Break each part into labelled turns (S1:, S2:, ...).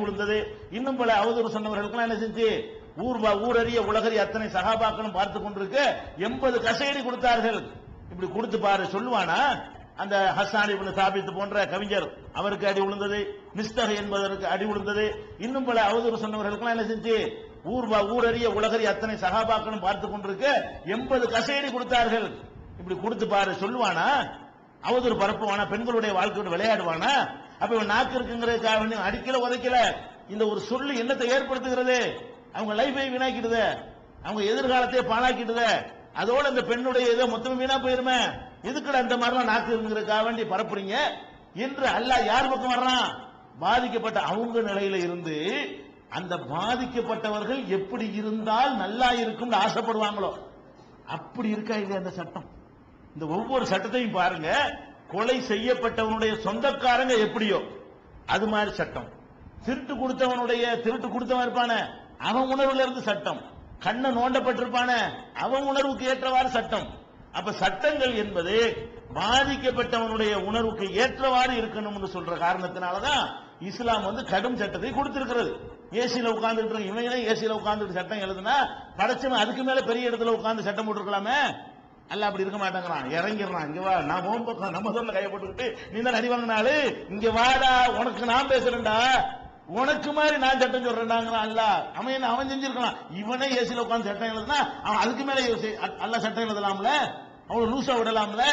S1: விழுந்தது இன்னும் பல அவதூறு சொன்னவர்களுக்கு என்ன செஞ்சு? ஊர் ஊரறிய உலகறிய அத்தனை சகாபாக்களும் பார்த்து கொண்டிருக்க எண்பது கசையடி கொடுத்தார்கள். இப்படி கொடுத்து பாரு சொல்லுவானா? அந்த ஹஸ்ஸான் இப்னு சாபித்து போன்ற கவிஞர் அவருக்கு அடி விழுந்தது மிஸ்தக என்பதற்கு அடி விழுந்தது இன்னும் பல அவதூறு சொன்னவர்களுக்கு என்ன செஞ்சு? ஊர் ஊரறிய உலகறிய அத்தனை சகாபாக்களும் பார்த்து கொண்டிருக்க எண்பது கசையடி கொடுத்தார்கள். இப்படி கொடுத்து பாரு சொல்லுவானா? அவதூறு பரப்புவானா? பெண்களுடைய வாழ்க்கையோடு விளையாடுவானா? அப்ப இவன் நாக்கு இருக்குங்கிறதுக்காக அடிக்கல உதைக்கல. இந்த ஒரு சொல்லு என்னத்தை ஏற்படுத்துகிறது? அவங்க லைஃபை வீணாக்கிடுது. அவங்க எதிர்காலத்தையே பாழாக்கிடுது. அதோட அந்த பெண்ணுடைய இதை மொத்தம் வீணா போயிருமே. எதுக்குடா அந்த மாதிரிலாம் நாக்கு இருக்குங்கிறதுக்காக வேண்டி பரப்புறீங்க? என்று அல்லாஹ் யார் பக்கம் வர்றான்? பாதிக்கப்பட்ட அவங்க நிலையில இருந்து அந்த பாதிக்கப்பட்டவர்கள் எப்படி இருந்தால் நல்லா இருக்கும்னு ஆசைப்படுவாங்களோ. அப்படி இருக்கா இல்லையா அந்த சட்டம்? இந்த ஒவ்வொரு சட்டத்தையும் பாருங்க. கொலை செய்யப்பட்டவனுடைய சொந்தக்காரங்க எப்படியோ? அது மாதிரி சட்டம். திருட்டு கொடுத்தவனுடைய திருட்டு கொடுத்தவன் இருப்பானே அவன் உணர்வுல இருந்து சட்டம். கண்ணை நோண்டப்பட்டிருப்பானே அவன் உணர்வுக்கு ஏற்றவாறு சட்டம். அப்ப சட்டங்கள் என்பது பாதிக்கப்பட்டவனுடைய உணர்வுக்கு ஏற்றவாறு இருக்கணும்னு சொல்ற காரணத்தினாலதான் இஸ்லாம் வந்து கடும் சட்டத்தை கொடுத்திருக்கிறது. ஏசியில உட்கார்ந்துட்டு இவங்களே ஏசியில உட்கார்ந்துட்டு சட்டம் எழுதுனா? படைச்சவன் அதுக்கு மேல பெரிய இடத்துல உட்கார்ந்து சட்டம் போட்டுருக்கலாமே? அல்ல அப்படி இருக்க மாட்டேங்கிறான். இறங்கிடுறான். இங்க வா. நான் ஓம் பக்கம் நம்ம சொல்ல கையை போட்டுக்கிட்டு நீ தான் அடி வாங்கினாலு இங்க வாடா. உனக்கு நான் பேசுறேன்டா. உனக்கு மாதிரி நான் சட்டம் சொல்றேன்டாங்கிறான் அல்ல அவன் என்ன அவன் செஞ்சிருக்கலாம். இவனே ஏசியில உட்காந்து சட்டம் எழுதுனா அவன் அதுக்கு மேல அல்ல சட்டம் எழுதலாம்ல? அவன் லூசா விடலாம்ல?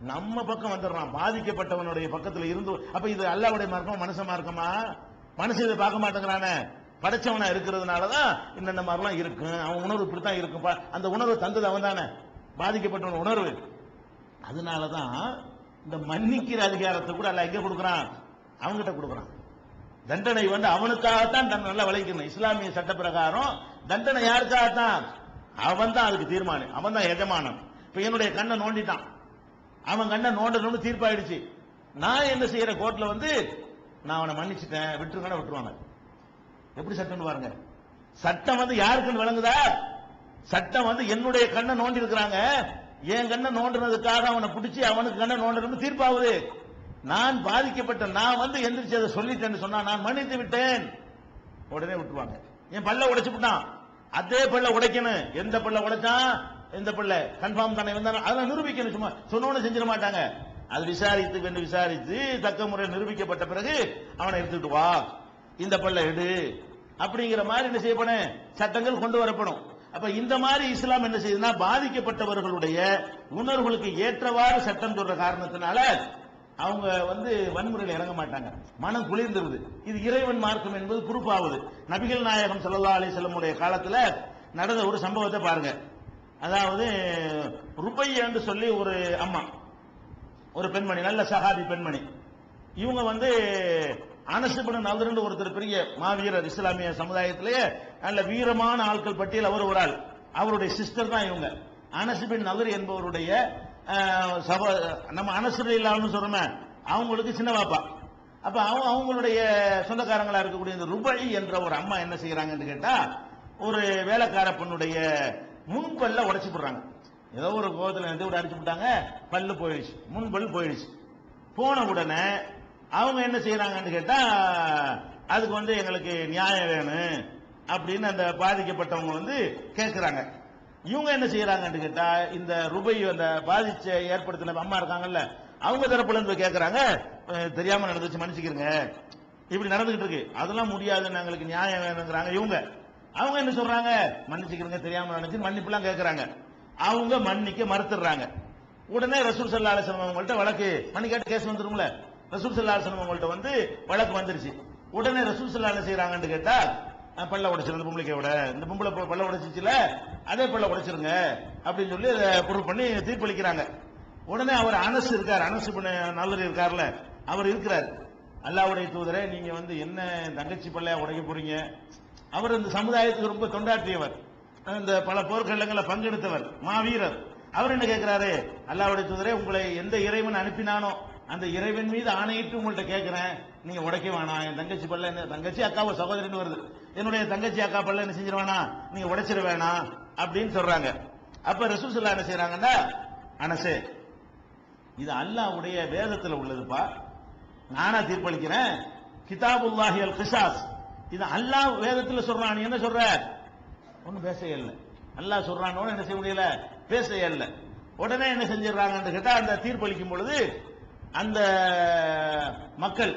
S1: நம்ம பக்கம் வந்துடுறான். பாதிக்கப்பட்டவனுடைய பக்கத்துல இருந்து அப்ப இது அல்லாவுடைய மார்க்கமா மனுஷ மார்க்கமா? மனுஷன் இதை பார்க்க மாட்டேங்கிறானே. படைச்சவனா இருக்கிறதுனாலதான் இந்த மாதிரிலாம் இருக்கும் அவன் உணர்வு இப்படித்தான் இருக்கும் அந்த உணர்வு தந்தது அவன் தானே பாதிக்கப்பட்டவன் உணர்வு. அதனாலதான் இந்த மன்னிக்கிற அதிகாரத்தை கூட அல்ல எங்க கொடுக்குறான்? அவன்கிட்ட கொடுக்குறான். தண்டனை வந்து அவனுக்காகத்தான் தண்டனை நல்லா வளைக்கணும் இஸ்லாமிய சட்ட பிரகாரம் தண்டனை யாருக்காகத்தான்? அவன் தான் அதுக்கு தீர்மானம். அவன் தான் எஜமானன். இப்ப என்னுடைய கண்ணை நோண்டிட்டான். அவன் கண்ணை நோண்டணும்னு தீர்ப்பாயிடுச்சு. நான் என்ன செய்யற கோர்ட்ல வந்து நான் அவனை மன்னிச்சுட்டேன் விட்டுருங்கன்னு விட்டுருவாங்க. எப்படி சட்டம்னு பாருங்க சட்டம் வந்து யாருக்குன்னு விளங்குதா? சட்டம் வந்து என்னுடைய கண்ணை நோண்டி இருக்கிறாங்க என் கண்ணை நோண்டினதுக்காக அவனை பிடிச்சி அவனுக்கு கண்ணை நோண்டணும்னு தீர்ப்பாகுது. நான் பாதிக்கப்பட்ட நான் வந்து எந்திரிச்சு அதை சொல்லிட்டேன்னு சொன்னா நான் மன்னித்து விட்டேன். உடனே விட்டுவாங்க என் பல்ல உடைச்சு விட்டான். அதே பல்ல உடைக்கணும். எந்த பல்ல உடைச்சான்? எந்த பல்ல? கன்ஃபார்ம் தானே வந்தாலும் அதெல்லாம் நிரூபிக்கணும் சும்மா சொன்னோன்னு செஞ்சிட மாட்டாங்க. அது விசாரித்து வென்று விசாரித்து தக்க முறை நிரூபிக்கப்பட்ட பிறகு அவனை எடுத்துட்டு வா. இந்த பல்ல எடு. அப்படிங்கிற மாதிரி என்ன செய்யப்படும்? சட்டங்கள் கொண்டு வரப்படும். அப்ப இந்த மாதிரி இஸ்லாம் என்ன செய்யுதுன்னா பாதிக்கப்பட்டவர்களுடைய உணர்வுகளுக்கு ஏற்றவாறு சட்டம் சொல்ற காரணத்தினால அவங்க வந்து வன்முறையில் இறங்க மாட்டாங்க. மனம் குளிர்ந்துருது. இது இறைவன் மார்க்கம் என்பது குறிப்பாகுது. நபிகள் நாயகம் சல்லா அலி செல்லமுடைய காலத்தில் நடந்த ஒரு சம்பவத்தை பாருங்க. அதாவது ருபையன்று சொல்லி ஒரு அம்மா ஒரு பெண்மணி நல்ல சகாதி பெண்மணி. இவங்க வந்து அனசுபின் நல்தரன் ஒருத்தர் பெரிய மாவீரர் இஸ்லாமிய சமுதாயத்திலேயே நல்ல வீரமான ஆட்கள் பட்டியல் அவர் ஒரு ஆள். அவருடைய சிஸ்டர் தான் இவங்க. அனசுபின் நகர் என்பவருடைய சப நம்ம அனசுரை இல்லாமல் சொல்றோமே அவங்களுக்கு சின்ன பாப்பா. அப்ப அவங்க அவங்களுடைய சொந்தக்காரங்களா இருக்கக்கூடிய இந்த ருபழி என்ற ஒரு அம்மா என்ன செய்யறாங்கன்னு கேட்டா ஒரு வேலைக்கார பெண்ணுடைய முன்பல்ல உடைச்சு போடுறாங்க. ஏதோ ஒரு கோபத்தில் எந்த விட அடிச்சு விட்டாங்க பல்லு போயிடுச்சு முன்பல் போயிடுச்சு. போன உடனே அவங்க என்ன செய்யறாங்கன்னு கேட்டா அதுக்கு வந்து எங்களுக்கு நியாயம் வேணும் அப்படின்னு அந்த பாதிக்கப்பட்டவங்க வந்து கேட்கிறாங்க இவங்க என்ன செய்யறாங்கன்னு கேட்டா இந்த ரூபாய் அந்த பாதிச்ச ஏற்படுத்தின அம்மா இருக்காங்கல்ல அவங்க தரப்புல இருந்து கேட்கறாங்க தெரியாம நடந்துச்சு மன்னிச்சுக்கிறங்க இப்படி நடந்துகிட்டு இருக்கு. அதெல்லாம் முடியாது எங்களுக்கு நியாயம் வேணுங்கிறாங்க இவங்க. அவங்க என்ன சொல்றாங்க? மன்னிச்சுக்கிறங்க தெரியாம நடந்துச்சு மன்னிப்புலாம் கேட்கறாங்க அவங்க மன்னிக்க மறுத்துடுறாங்க. உடனே ரசூல் சல்லா அலிஸ்லாம் அவங்கள்ட்ட வழக்கு மன்னிக்காட்டு கேஸ் வந்துரும்ல. ரசூல் சல்லா அவங்கள்ட்ட வந்து வழக்கு வந்துருச்சு. உடனே ரசூல் சல்லா என்ன செய்யறாங்கன்னு கேட்டா அஹ், பல்ல உடைச்சிரு இந்த பொம்பளைக்கு விட. இந்த பொம்பளை பல்ல உடைச்சிச்சுல அதே பல்ல உடைச்சிருங்க. அப்படின்னு சொல்லி அதை பொருள் பண்ணி தீர்ப்பளிக்கிறாங்க. உடனே அவர் அனசு இருக்கார் அனசு பண்ண நல்லர் இருக்கார்ல அவர் இருக்கிறார். அல்லாவுடைய தூதரை நீங்க வந்து என்ன தங்கச்சி பல்லையா உடைக்க போறீங்க? அவர் இந்த சமுதாயத்துக்கு ரொம்ப தொண்டாற்றியவர். இந்த பல போர்க்கள்ளங்களை பங்கெடுத்தவர் மாவீரர். அவர் என்ன கேட்கிறாரு அல்லாவுடைய தூதரே உங்களை எந்த இறைவன் அனுப்பினானோ அந்த இறைவன் மீது ஆணையிட்டு உங்கள்கிட்ட கேட்கிறேன் நீங்க உடைக்க வேணாம். என் தங்கச்சி பல்ல என்ன தங்கச்சி அக்காவை சகோதரின்னு வருது. என்னுடைய தங்கச்சி அக்கா பல்ல என்ன செஞ்சிருவானா? வேணாம் நீங்க உடைச்சிட வேணாம் அப்படின்னு சொல்றாங்க. அப்ப ரசூசுல்லா என்ன செய்யறாங்கன்னா அனசே இது அல்லாஹ்வுடைய வேதத்தில் உள்ளதுப்பா. நானா தீர்ப்பளிக்கிறேன். கிதாபுல்லாஹி அல் கிசாஸ் இது அல்லாஹ் வேதத்தில் சொல்றான். நீ என்ன சொல்ற? ஒன்னும் பேச இல்லை. அல்லாஹ் சொல்றான்னு என்ன செய்ய முடியல? பேச இல்லை. உடனே என்ன செஞ்சிடறாங்கன்னு கேட்டா அந்த தீர்ப்பளிக்கும் பொழுது அந்த மக்கள்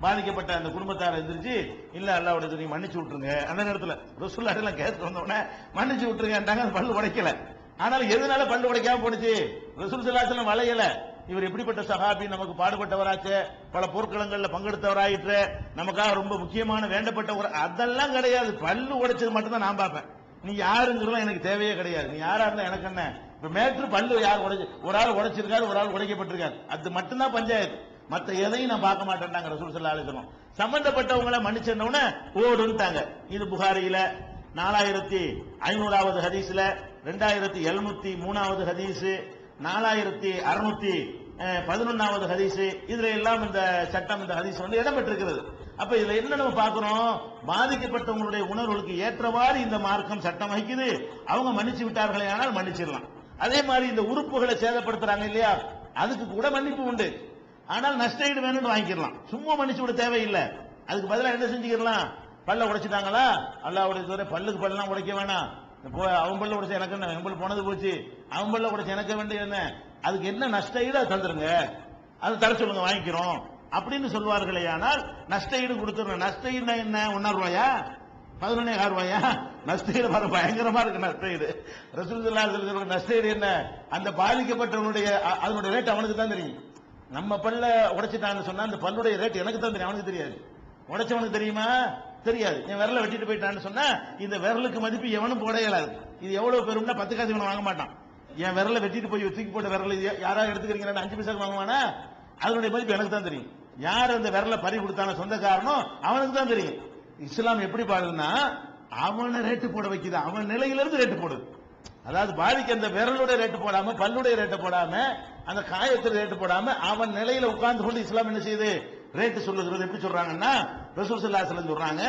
S1: பாதிக்கப்பட்ட அந்த குடும்பத்தார் எந்திரிச்சு இல்ல அல்லாவோட துணி மன்னிச்சு விட்டுருங்க. அந்த நேரத்துல ரசூல்லா எல்லாம் கேட்டு வந்த உடனே மன்னிச்சு விட்டுருங்கன்றாங்க அது பல்லு உடைக்கல. ஆனாலும் எதனால பல்லு உடைக்காம போனுச்சு ரசூல் சல்லாசலம் வளையல. இவர் எப்படிப்பட்ட சகாபி நமக்கு பாடுபட்டவராச்சு. பல போர்க்களங்கள்ல பங்கெடுத்தவராயிற்று. நமக்காக ரொம்ப முக்கியமான வேண்டப்பட்ட ஒரு அதெல்லாம் கிடையாது. பல்லு உடைச்சது மட்டும் தான் நான் பார்ப்பேன். நீ யாருங்கிறதும் எனக்கு தேவையே கிடையாது. நீ யாரா இருந்தா எனக்கு என்ன? இப்ப மேற்று பல்லு யார் உடைச்சு ஒரு ஆள் உடைச்சிருக்காரு ஒரு ஆள் உடைக்கப்பட்டிருக்காரு. அது மட்டும்தான் பஞ்சாயத்து. மற்ற எதையும் நான் பார்க்க மாட்டேன்டாங்க ரசூல் ஸல்லல்லாஹு அலைஹி வஸல்லம். சம்பந்தப்பட்டவங்கள ஓடுன்ட்டாங்க. இது புகாரியில நாலாயிரத்தி ஐநூறாவது ஹதீஸ்ல ரெண்டாயிரத்தி எழுநூத்தி மூணாவது ஹதீஸ் நாலாயிரத்தி அறுநூத்தி பதினொன்னாவது ஹதீஸ். இதுல எல்லாம் இந்த சட்டம் இந்த ஹதீஸ் வந்து இடம்பெற்றிருக்கிறது. அப்ப இதுல என்ன நம்ம பாக்குறோம் பாதிக்கப்பட்டவங்களுடைய உணர்வுகளுக்கு ஏற்றவாறு இந்த மார்க்கம் சட்டம் வகிக்குது. அவங்க மன்னிச்சு விட்டார்களே ஆனால் மன்னிச்சிடலாம். அதே மாதிரி இந்த உறுப்புகளை சேதப்படுத்துறாங்க இல்லையா? அதுக்கு கூட மன்னிப்பு உண்டு. ஆனால் நஷ்டஈடு வேணும்னு வாங்கிக்கலாம் சும்மா மன்னிச்சு விட தேவையில்லை. அதுக்கு பதிலாக என்ன செஞ்சுக்கலாம் பல்ல உடைச்சிட்டாங்களா? அல்லாவுடைய தவிர பல்லுக்கு பல்லாம் உடைக்க வேணாம். இப்போ அவன் பல்ல உடைச்ச எனக்கு என்ன? என் பல்லு போனது போச்சு. அவன் பல்ல உடைச்ச எனக்கு வேண்டிய என்ன? அதுக்கு என்ன நஷ்டஈடு அதை தந்துருங்க. அதை தர சொல்லுங்க வாங்கிக்கிறோம். அப்படின்னு சொல்வார்களே ஆனால் நஷ்டஈடு கொடுத்துருங்க நஷ்ட ஈடுனா என்ன? ஒன்னா ரூபாயா? பதினொன்னே ஆறு ரூபாயா? நஷ்ட பாரு பயங்கரமா இருக்கு நஷ்டஈடு ஈடு. சொல்ற நஷ்டஈடு என்ன? அந்த பாதிக்கப்பட்டவனுடைய அதனுடைய ரேட் அவனுக்கு தான் தெரியும். நம்ம பல்ல உடைச்சிட்டான்னு சொன்னா அந்த பல்லுடைய ரேட் எனக்கு தான் தெரியும் அவனுக்கு தெரியாது. உடைச்சவனுக்கு தெரியுமா? தெரியாது. என் விரல வெட்டிட்டு போயிட்டான்னு சொன்னா இந்த விரலுக்கு மதிப்பு எவனும் போட இயலாது இது எவ்வளவு பெரும்னா பத்து காசு இவனை வாங்க மாட்டான். என் விரலை வெட்டிட்டு போய் தூக்கி போட்ட விரல் யாராவது எடுத்துக்கிறீங்க அஞ்சு பைசாக்கு வாங்குவானா? அதனுடைய மதிப்பு எனக்கு தான் தெரியும். யார் அந்த விரலை பறி கொடுத்தான சொந்தக்காரனோ அவனுக்கு தான் தெரியும். இஸ்லாம் எப்படி பாடுதுன்னா அவனை ரேட்டு போட வைக்குது. அவன் நிலையிலிருந்து ரேட்டு போடுது அதாவது பாதிக்கு அந்த விரலுடைய ரேட்டு போடாம பல்லுடைய ரேட்டு போடாம அந்த காயத்தில் ரேட்டு போடாம அவன் நிலையில உட்கார்ந்து கொண்டு இஸ்லாம் என்ன செய்யுது? ரேட்டு சொல்லுகிறது. எப்படி சொல்றாங்கன்னா ரசூல் ஸல்லல்லாஹு சொல்றாங்க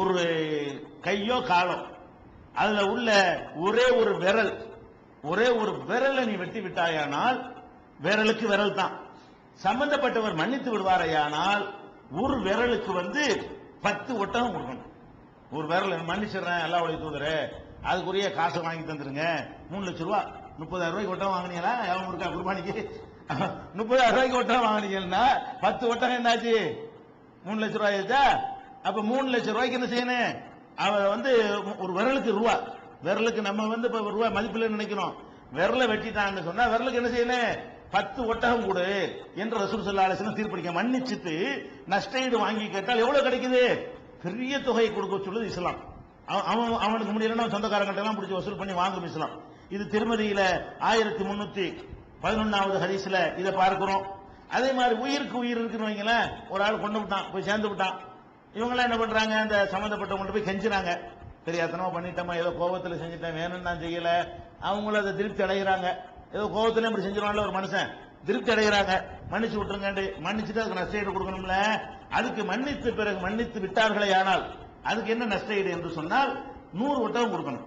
S1: ஒரு கையோ காலோ அதுல உள்ள ஒரே ஒரு விரல் ஒரே ஒரு விரலை நீ வெட்டி விட்டாயானால் விரலுக்கு விரல் தான் சம்பந்தப்பட்டவர் மன்னித்து விடுவாரையானால் ஒரு விரலுக்கு வந்து பத்து ஒட்டகம் கொடுக்கணும். ஒரு விரல் மன்னிச்சிடுறேன் எல்லா உடைய தூதரே அதுக்குரிய காசை வாங்கி தந்துருங்க. மூணு லட்சம் ரூபா. முப்பதாயிரம் ரூபாய்க்கு ஒட்டகம் வாங்கினீங்களா? எவன் இருக்கா குர்பானிக்கு. முப்பதாயிரம் ரூபாய்க்கு ஒட்டகம் வாங்கினீங்கன்னா பத்து ஒட்டகம் என்னாச்சு? மூணு லட்சம் ரூபாய் ஆச்சா அப்ப மூணு லட்சம் ரூபாய்க்கு என்ன செய்யணும்? அவ வந்து ஒரு விரலுக்கு ரூபா. விரலுக்கு நம்ம வந்து இப்ப ரூபா மதிப்பில் நினைக்கிறோம் விரலை வெட்டிட்டான்னு சொன்னா விரலுக்கு என்ன செய்யணும்? பத்து ஒட்டகம் கொடு என்று ரசூல் ஸல்லல்லாஹு அலைஹி தீர்ப்பளிக்க மன்னிச்சுட்டு நஷ்டஈடு வாங்கி கேட்டால் எவ்வளவு கிடைக்குது? பெரிய தொகையை கொடுக்க சொல்லுது இஸ்லாம். அவன் அவன் அவனுக்கு முடியலன்னா சொந்தக்காரங்கிட்ட எல்லாம் பிடிச்சி வசூல் பண்ணி வாங்கும் இஸ்லாம். இது திருமதியில ஆயிரத்தி முன்னூத்தி பதினொன்னாவது ஹரிசுல இதை பார்க்கிறோம். அதே மாதிரி உயிருக்கு உயிர் இருக்குன்னு வைங்களேன் ஒரு ஆள் கொண்டு விட்டான் போய் சேர்ந்து விட்டான். இவங்கெல்லாம் என்ன பண்றாங்க அந்த சம்பந்தப்பட்டவங்க போய் கெஞ்சுறாங்க. தெரியாதனமா பண்ணிட்டோமா ஏதோ கோபத்தில் செஞ்சுட்டேன் வேணும்னு நான் செய்யல. அவங்களும் அதை திருப்தி அடைகிறாங்க. ஏதோ கோபத்துல இப்படி செஞ்சிருவான்ல ஒரு மனுஷன். திருப்தி அடைகிறாங்க. மன்னிச்சு விட்டுருங்க மன்னிச்சுட்டு அதுக்கு நஷ்டஈடு கொடுக்கணும்ல? அதுக்கு மன்னித்து பிறகு மன்னித்து விட்டார்களே ஆனால் அதுக்கு என்ன நஷ்டஈடு என்று சொன்னால் நூறு ஒட்டகம் கொடுக்கணும்.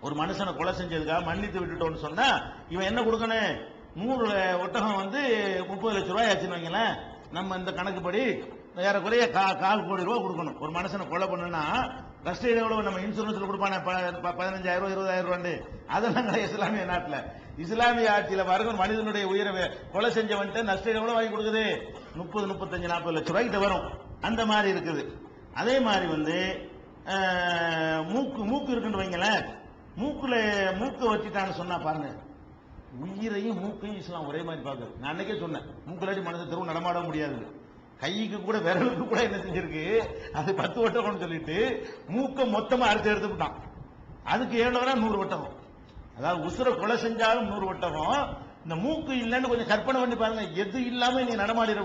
S1: ஒரு மனுஷனை கொலை செஞ்சதுக்காக மன்னித்து விட்டுட்டோம்னு சொன்னா இவன் என்ன கொடுக்கணும்? நூறு ஒட்டகம் வந்து முப்பது லட்சம் ரூபாய் ஆச்சுன்னு வைங்களேன். நம்ம இந்த கணக்குப்படி ஏறக்குறைய கா- கால் கோடி ரூபா கொடுக்கணும். ஒரு மனுஷனை கொலை பண்ணுன்னா பண்ணுனா எவ்வளவு நம்ம இன்சூரன்ஸ்ல கொடுப்பான? ப- ப- பதினஞ்சாயிரம் ரூபாய் இருபதாயிரம் ரூபாய் அதெல்லாம் கிடையாது இஸ்லாமிய நாட்டில். இஸ்லாமிய ஆட்சியில் பாருங்க மனிதனுடைய உயிரை கொலை செஞ்சவன்ட்டு நஷ்டம் எவ்வளவு வாங்கி கொடுக்குது? முப்பது முப்பத்தஞ்சு நாற்பது லட்சம் ரூபாய்க்கிட்ட வரும். அந்த மாதிரி இருக்குது. அதே மாதிரி வந்து மூக்கு மூக்கு இருக்குன்னு வைங்களேன். மூக்குல மூக்கை வச்சுட்டான்னு சொன்னா பாருங்க. உயிரையும் மூக்கையும் இஸ்லாம் ஒரே மாதிரி பார்க்குது. நான் அன்னைக்கே சொன்னேன். மூக்கிலாட்டி மனதை தெருவு நடமாட முடியாது கைக்கு கூட விரலுக்கு கூட என்ன செஞ்சிருக்கு? அது பத்து ஒட்டகம்னு சொல்லிட்டு மூக்கை மொத்தமா அறுத்து எடுத்துக்கிட்டான் அதுக்கு ஏழு நூறு ஒட்டகம் அதாவது உசுர கொலை செஞ்சாலும் நூறு ஒட்டகம் இந்த மூக்கு இல்லைன்னு கொஞ்சம் கற்பனை பண்ணி பாருங்க. எது இல்லாம நீ நடமாடிட